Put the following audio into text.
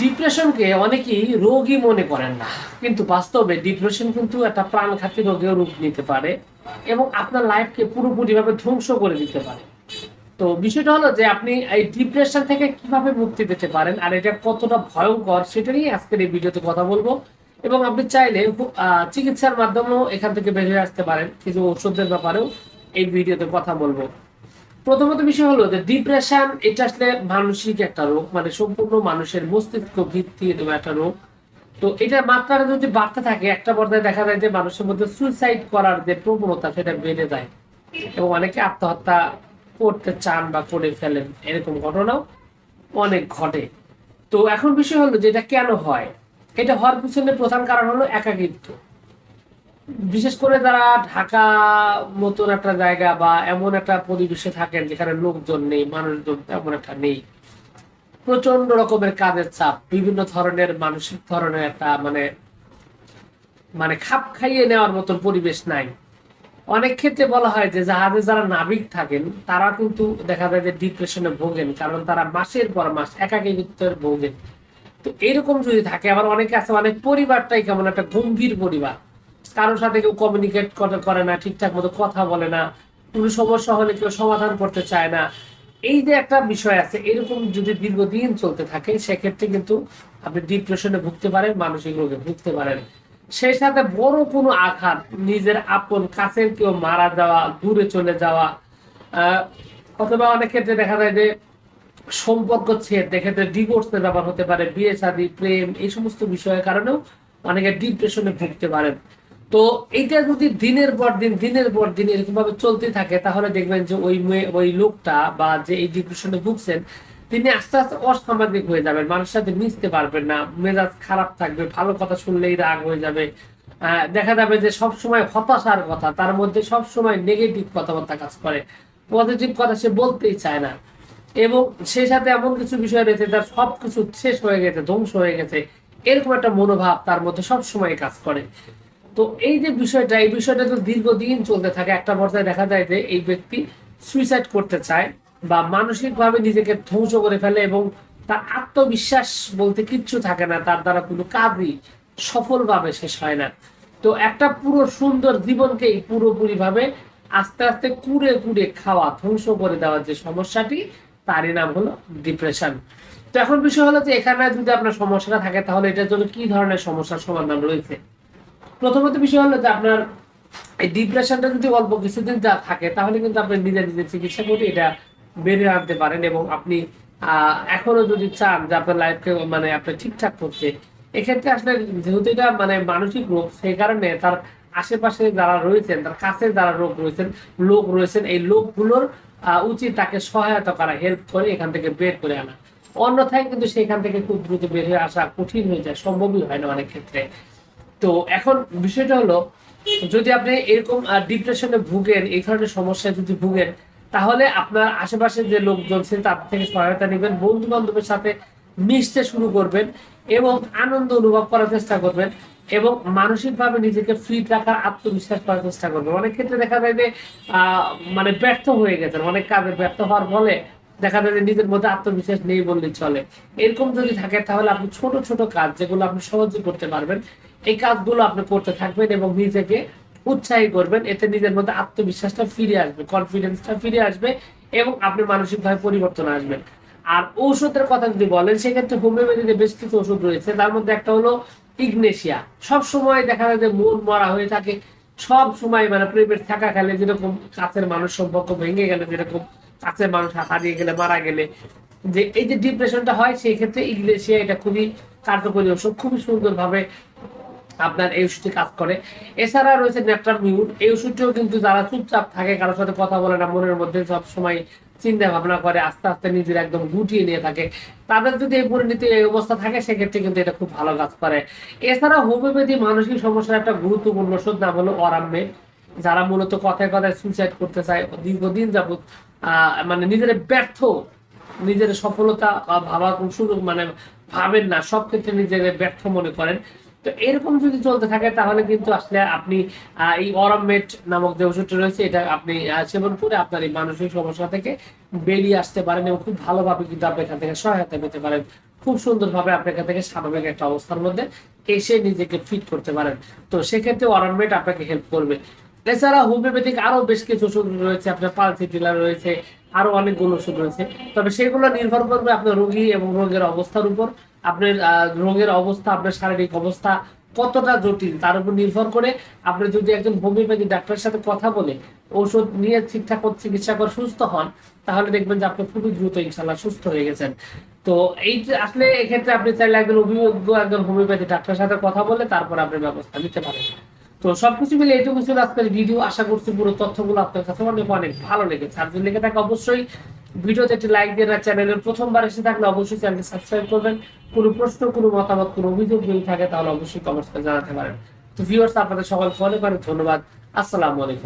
ডিপ্রেশনকে অনেকেই রোগই মনে করেন না। কিন্তু বাস্তবে ডিপ্রেশন কিন্তু একটা প্রাণঘাতী রোগেও রূপ নিতে পারে এবং আপনার লাইফকে পুরোপুরিভাবে ধ্বংস করে দিতে পারে। তো বিষয়টা হলো যে আপনি এই ডিপ্রেশন থেকে কীভাবে মুক্তি পেতে পারেন আর এটা কতটা ভয়ঙ্কর সেটা নিয়ে আজকের এই ভিডিওতে কথা বলব। এবং আপনি চাইলে চিকিৎসার মাধ্যমেও এখান থেকে বের হয়ে আসতে পারেন। কিছু ওষুধের ব্যাপারেও এই ভিডিওতে কথা বলব। প্রথমত বিষয় হলো যে ডিপ্রেশন এটা আসলে মানসিক একটা রোগ মানে সম্পূর্ণ মানুষের মস্তিষ্ক ভিত্তিক একটা রোগ। তো এটার মাত্রাটা যদি বাড়তে থাকে, একটা পর্যায়ে দেখা যায় যে মানুষের মধ্যে সুইসাইড করার যে প্রবণতা, সেটা বেড়ে যায়। এবং অনেকে আত্মহত্যা করতে চান বা করে ফেলেন, এরকম ঘটনাও অনেক ঘটে। তো এখন বিষয় হলো যে এটা কেন হয়? এটা হওয়ার পিছনে প্রধান কারণ হলো একাকিত্ব। বিশেষ করে যারা ঢাকা মতন একটা জায়গা বা এমন একটা পরিবেশে থাকেন যেখানে লোকজন নেই, মানুষজন তেমন একটা নেই। প্রচণ্ড রকমের কাজের চাপ, বিভিন্ন ধরনের মানসিক ধরনের একটা মানে মানে খাপ খাইয়ে নেওয়ার মতন পরিবেশ নাই। অনেক ক্ষেত্রে বলা হয় যে জাহাজে যারা নাবিক থাকেন, তারা কিন্তু দেখা যায় যে ডিপ্রেশনে ভোগেন, কারণ তারা মাসের পর মাস একাকিত্বের ভোগেন তো এরকম যদি থাকে, আবার অনেকে আছে অনেক পরিবারটাই কেমন একটা গম্ভীর পরিবার। কারোর সাথে কেউ কমিউনিকেট করে না, ঠিকঠাক মতো কথা বলে না, কোনো সমস্যা হলে কেউ সমাধান করতে চায় না। এই যে একটা বিষয় আছে, এরকম যদি দীর্ঘদিন চলতে থাকে, সেক্ষেত্রে কিন্তু আপনি ডিপ্রেশনে ভুগতে পারেন, মানসিক রোগে ভুগতে পারেন। সেই সাথে বড় কোনো আঘাত, নিজের আপন কাছের কেউ মারা যাওয়া, দূরে চলে যাওয়া অথবা অনেক ক্ষেত্রে দেখা যায় যে সম্পর্ক ছেদ এক্ষেত্রে ডিভোর্সের ব্যাপার হতে পারে, বিয়ে, শাদী, প্রেম, এই সমস্ত বিষয়ের কারণেও অনেকে ডিপ্রেশনে ভুগতে পারেন। তো এইটা যদি দিনের পর দিন, দিনের পর দিন এরকম ভাবে চলতে থাকে, তাহলে দেখবেন যে ওই ওই লোকটা বা যে এই ডিপ্রেশনে ভুগছেন, তিনি আস্তে আস্তে অসামাজিক হয়ে যাবেন, মানুষের সাথে মিশতে পারবেন না, মেজাজ খারাপ থাকবে, ভালো কথা শুনলেই রাগ হয়ে যাবে। দেখা যাবে যে সব সময় হতাশার কথা, তার মধ্যে সব সময় নেগেটিভ কথাবার্তা কাজ করে পজিটিভ কথা সে বলতেই চায় না। এবং সে সাথে এমন কিছু বিষয় রয়েছে, তার সবকিছু শেষ হয়ে গেছে, ধ্বংস হয়ে গেছে, এরকম একটা মনোভাব তার মধ্যে সব সময় কাজ করে। তো এই যে বিষয়টা, এই বিষয়টা তো দীর্ঘদিন চলতে থাকে। একটা পর্যায়ে দেখা যায় যে এই ব্যক্তি সুইসাইড করতে চায় বা মানসিকভাবে নিজেকে ধ্বংস করে ফেলে এবং তার আত্মবিশ্বাস বলতে কিচ্ছু থাকে না, তার দ্বারা কোনো কাজই সফলভাবে শেষ হয় না। তো একটা পুরো সুন্দর জীবনকেই পুরোপুরি ভাবে আস্তে আস্তে কুড়ে কুড়ে খাওয়া, ধ্বংস করে দেওয়ার যে সমস্যাটি, তারই নাম হলো ডিপ্রেশন তো এখন বিষয় হলো যে এখানে যদি আপনার সমস্যাটা থাকে, তাহলে এটার জন্য কি ধরনের সমস্যার সমাধান রয়েছে? প্রথমত বিষয় হলো যে আপনার এই ডিপ্রেশনটা যদি অল্প কিছুদিন যা থাকে, তাহলে কিন্তু আপনি নিজে নিজে চিকিৎসা করে এটা বেরিয়ে আনতে পারেন এবং আপনি এখনও যদি চান যে আপনার লাইফকে মানে আপনি ঠিকঠাক করতে, এক্ষেত্রে আসলে যেহেতু এটা মানে মানসিক রোগ, সেই কারণে তার আশেপাশে যারা রয়েছেন, তার কাছে যারা রোগ রয়েছেন, লোক রয়েছেন, এই লোকগুলোর উচিত তাকে সহায়তা করা হেল্প করে এখান থেকে বের করে আনা। অন্যথায় কিন্তু সেখান থেকে খুব দ্রুত বের হয়ে আসা কঠিন হয়ে যায়, সম্ভবই হয় না অনেক ক্ষেত্রে। তো এখন বিষয়টা হলো, যদি আপনি এরকম ডিপ্রেশনে ভুগেন, এই ধরনের সমস্যায় যদি ভুগেন, তাহলে আপনার আশেপাশে যে লোকজন ছিল তার থেকে সহায়তা নেবেন বন্ধু বান্ধবের সাথে মিশতে শুরু করবেন এবং আনন্দ অনুভব করার চেষ্টা করবেন এবং মানসিকভাবে নিজেকে ফিট রাখার আত্মবিশ্বাস করার চেষ্টা করবেন। অনেক ক্ষেত্রে দেখা যায় যে মানে ব্যর্থ হয়ে গেছেন, অনেক কাজে ব্যর্থ হওয়ার ফলে দেখা যায় যে নিজের মধ্যে আত্মবিশ্বাস নেই বললে চলে। এরকম যদি থাকে, তাহলে আপনি ছোট ছোট কাজ যেগুলো আপনি সহজে করতে পারবেন এই কাজগুলো আপনি করতে থাকবেন এবং নিজেকে উৎসাহী করবেন। এতে নিজের মধ্যে আত্মবিশ্বাসটা ফিরে আসবে কনফিডেন্সটা ফিরে আসবে এবং আপনি মানসিকভাবে পরিবর্তন আসবেন। আর ঔষধের কথা যদি বলেন, সেক্ষেত্রে হোমিওপ্যাথিতে বেশ কিছু ওষুধ রয়েছে। তার মধ্যে একটা হলো ইগনেশিয়া। সব সময় দেখা যায় যে মন মরা হয়ে থাকে। সব সময় মানে প্রেমের থাকা খেলে যেরকম কাছের মানুষ সম্পর্ক ভেঙে গেলে, যেরকম কাছের মানুষ হারিয়ে গেলে, মারা গেলে, যে এই যে ডিপ্রেশনটা হয় সেই ক্ষেত্রে ইগলেশিয়া এটা খুবই কার্যকরী ওষুধ খুবই সুন্দরভাবে আপনার এই ওষুধটি কাজ করে। এছাড়া রয়েছে নেপটার মিউট। এই ওষুধটিও কিন্তু যারা চুপচাপ থাকে কারোর সাথে কথা বলে না মনের মধ্যে সব সময় চিন্তা ভাবনা করে আস্তে আস্তে নিজের একদম গুটিয়ে নিয়ে থাকে। তাদের যদি এই পরিণতি এই অবস্থা থাকে সেক্ষেত্রে কিন্তু এটা খুব ভালো কাজ করে। এছাড়া হোমিওপ্যাথি মানসিক সমস্যার একটা গুরুত্বপূর্ণ ওষুধ নাম হলো অরামমেট যারা মূলত কথায় কথায় সুইসাইড করতে চায়। দীর্ঘদিন আহ, মানে নিজের ব্যর্থ নিজের সফলতা বা ভাবা কোনো সুযোগ মানে ভাবেন না সব ক্ষেত্রে নিজের ব্যর্থ মনে করেন। তো এরকম যদি চলতে থাকে, তাহলে কিন্তু আসলে আপনি এই অরমেট নামক যে ওষুধটা রয়েছে, এটা আপনি সেবন করে আপনার এই মানসিক সমস্যা থেকে বেরিয়ে আসতে পারেন এবং খুব ভালোভাবে কিন্তু আপনি এখান থেকে সহায়তা পেতে পারেন। খুব সুন্দরভাবে আপনার এখান থেকে স্বাভাবিক একটা অবস্থার মধ্যে এসে নিজেকে ফিট করতে পারেন। তো সেক্ষেত্রে অরমেট আপনাকে হেল্প করবে। এছাড়া হোমিওপ্যাথিক আরও বেশ কিছু ওষুধ রয়েছে, আপনার পালসি টিলার রয়েছে, আরও অনেকগুলো ওষুধ রয়েছে। তবে সেগুলো নির্ভর করবে আপনার রোগী এবং রোগের অবস্থার উপর। আপনার রোগের অবস্থা, আপনার শারীরিক অবস্থা কতটা জটিল তার উপর নির্ভর করে। আপনি যদি একজন হোমিওপ্যাথি ডাক্তারের সাথে কথা বলে ওষুধ নিয়ে ঠিকঠাক চিকিৎসা করে সুস্থ হন, তাহলে দেখবেন যে আপনি খুবই দ্রুত ইনশাল্লাহ সুস্থ হয়ে গেছেন। তো এই যে আসলে এক্ষেত্রে আপনি চাইলে একজন অভিজ্ঞ একজন হোমিওপ্যাথি ডাক্তারের সাথে কথা বলে তারপর আপনি ব্যবস্থা নিতে পারেন। তো সবকিছু মিলে এইটুকু ছিল আজকের ভিডিও আশা করছি পুরো তথ্যগুলো আপনার কাছে অনেক অনেক ভালো লেগেছে। আর যদি লেগে থাকে অবশ্যই ভিডিওতে একটি লাইক দিয়ে আর চ্যানেলের প্রথমবার এসে থাকলে অবশ্যই চ্যানেলটি সাবস্ক্রাইব করবেন। কোনো প্রশ্ন, কোনো মতামত, কোনো অভিযোগ যদি থাকে তাহলে অবশ্যই কমেন্টস জানাতে পারেন। তো ভিউয়ার্স আপনাদের সকলকে অনেক অনেক ধন্যবাদ। আসসালামু আলাইকুম।